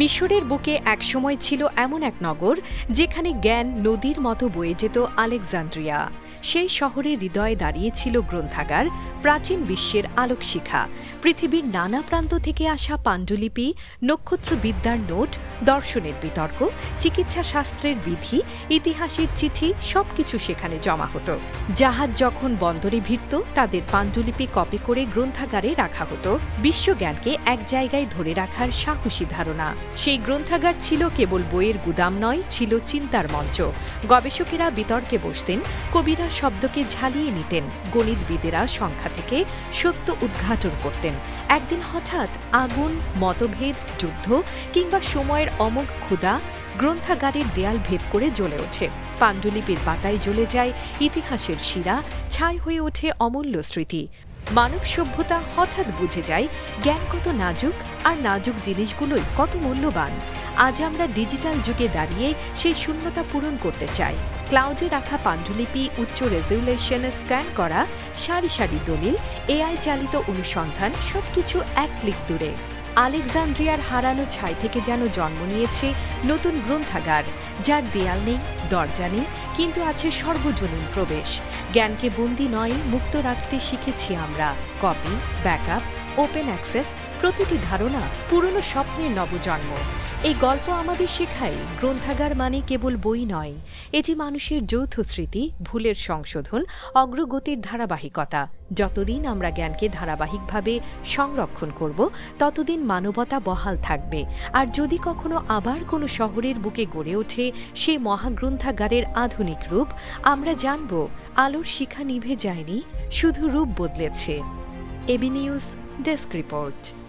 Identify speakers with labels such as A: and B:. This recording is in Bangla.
A: মিশরের বুকে একসময় ছিল এমন এক নগর যেখানে জ্ঞান নদীর মতো বয়ে যেত আলেকজান্দ্রিয়া। সেই শহরে হৃদয়ে দাঁড়িয়েছিল গ্রন্থাগার, প্রাচীন বিশ্বের আলোকশিখা। পৃথিবীর নানা প্রান্ত থেকে আসা পাণ্ডুলিপি, নক্ষত্রবিদ্যার নোট, দর্শনের বিতর্ক চিকিৎসা শাস্ত্রের বিধি, ইতিহাসের চিঠি, সবকিছু সেখানে জমা হতো। জাহাজ যখন বন্দরে ভিড়ত, তাদের পাণ্ডুলিপি কপি করে গ্রন্থাগারে রাখা হতো। বিশ্বজ্ঞানকে এক জায়গায় ধরে রাখার সাহসী ধারণা। সেই গ্রন্থাগার ছিল কেবল বইয়ের গুদাম নয়, ছিল চিন্তার মঞ্চ। গবেষকেরা বিতর্কে বসতেন, কবিরা শব্দকে ঝালিয়ে নিতেন। গণিতবিদেরা সংখ্যা থেকে সত্য উদ্ঘাটন করতেন। একদিন হঠাৎ আগুন, মতভেদ, যুদ্ধ কিংবা সময়ের অমোঘ ক্ষুদা গ্রন্থাগারের দেয়াল ভেদ করে জ্বলে ওঠে। পাণ্ডুলিপির পাতায় জ্বলে যায় ইতিহাসের শিরা, ছাই হয়ে ওঠে অমূল্য স্মৃতি। মানব সভ্যতা হঠাৎ বুঝে যায় জ্ঞান কত নাজুক আর নাজুক জিনিসগুলোই কত মূল্যবান। আজ আমরা ডিজিটাল যুগে দাঁড়িয়ে সেই শূন্যতা পূরণ করতে চাই। ক্লাউডে রাখা পাণ্ডুলিপি, উচ্চ রেজুলেশনে, স্ক্যান করা সারি সারি দলিল, এআই চালিত অনুসন্ধান সবকিছু এক ক্লিক দূরে। আলেকজান্দ্রিয়ার হারানো ছাই থেকে যেন জন্ম নিয়েছে নতুন গ্রন্থাগার, যার দেয়াল নেই, দরজা নেই, কিন্তু আছে সর্বজনীন প্রবেশ। জ্ঞানকে বন্দি নয়, মুক্ত রাখতে শিখেছি আমরা। কপি, ব্যাকআপ, ওপেন অ্যাক্সেস, প্রতিটি ধারণা পুরনো স্বপ্নের নবজন্ম। এই গল্প আমাদের শেখায়, গ্রন্থাগার মানে কেবল বই নয়। এটি মানুষের যৌথ স্মৃতি, ভুলের সংশোধন, অগ্রগতির ধারাবাহিকতা। যতদিন আমরা জ্ঞানকে ধারাবাহিকভাবে সংরক্ষণ করব, ততদিন মানবতা বহাল থাকবে। আর যদি কখনো আবার কোনো শহরের বুকে গড়ে ওঠে সে মহাগ্রন্থাগারের আধুনিক রূপ, আমরা জানব, আলোর শিখা নিভে যায়নি, শুধু রূপ বদলেছে। AB news desk report.